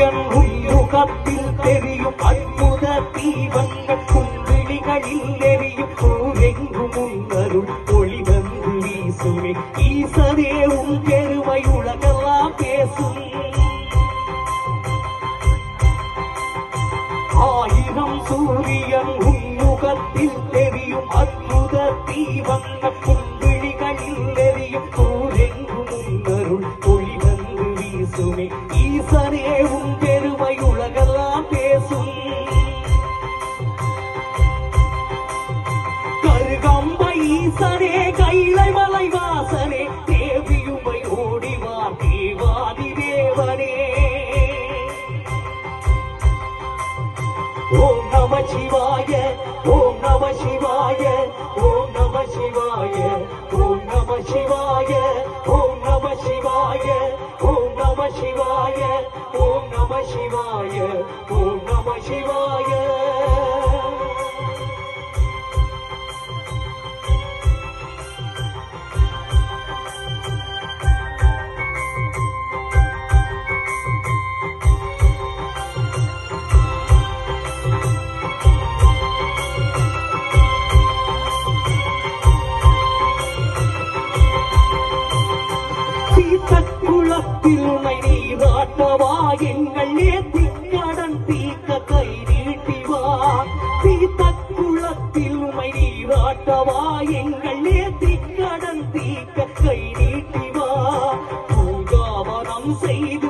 புயல் முகத்தில் தெரியும் அற்புத தீபங்கள் கும்பிளிகளில் எரியும் ஊரெங்கும் உன்னருள் ஒளி வந்து வீசுமே. ஈசனே உன் பெருமை உலகெல்லாம் பேசும். ஆயிரம் சூரியன் உன்முகத்தில் தெரியும் அற்புத தீபங்கள் ஓம் நம சிவாய தற்குளத்தில் நீ வாட்டவா எங்கள் sei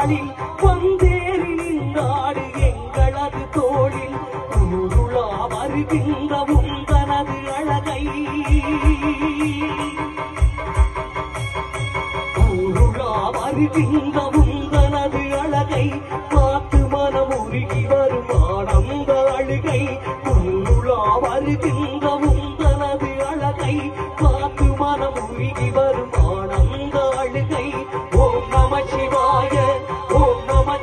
நாளில் வந்தேறி நின்றாடு எங்களது தோளில். குருளா வருகின்ற உந்தனது அழகை. ஊருலா வருகின்ற உந்தனது அழகை. பார்த்து மனம் உருகி வரும் ஆனந்த அழுகை. ஊருலா வருகின்ற உந்தனது அழகை.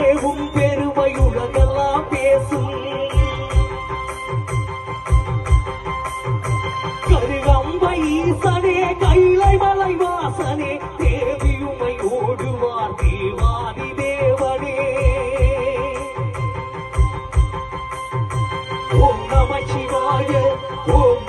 உன் பெருமையுலகெல்லாம் பேசும். கருகம்பை ஈசனே கைலை மலை வாசனே தேவியுமை ஓடுவார் தேவாதி தேவனே. ஓம் நம சிவாய ஓம்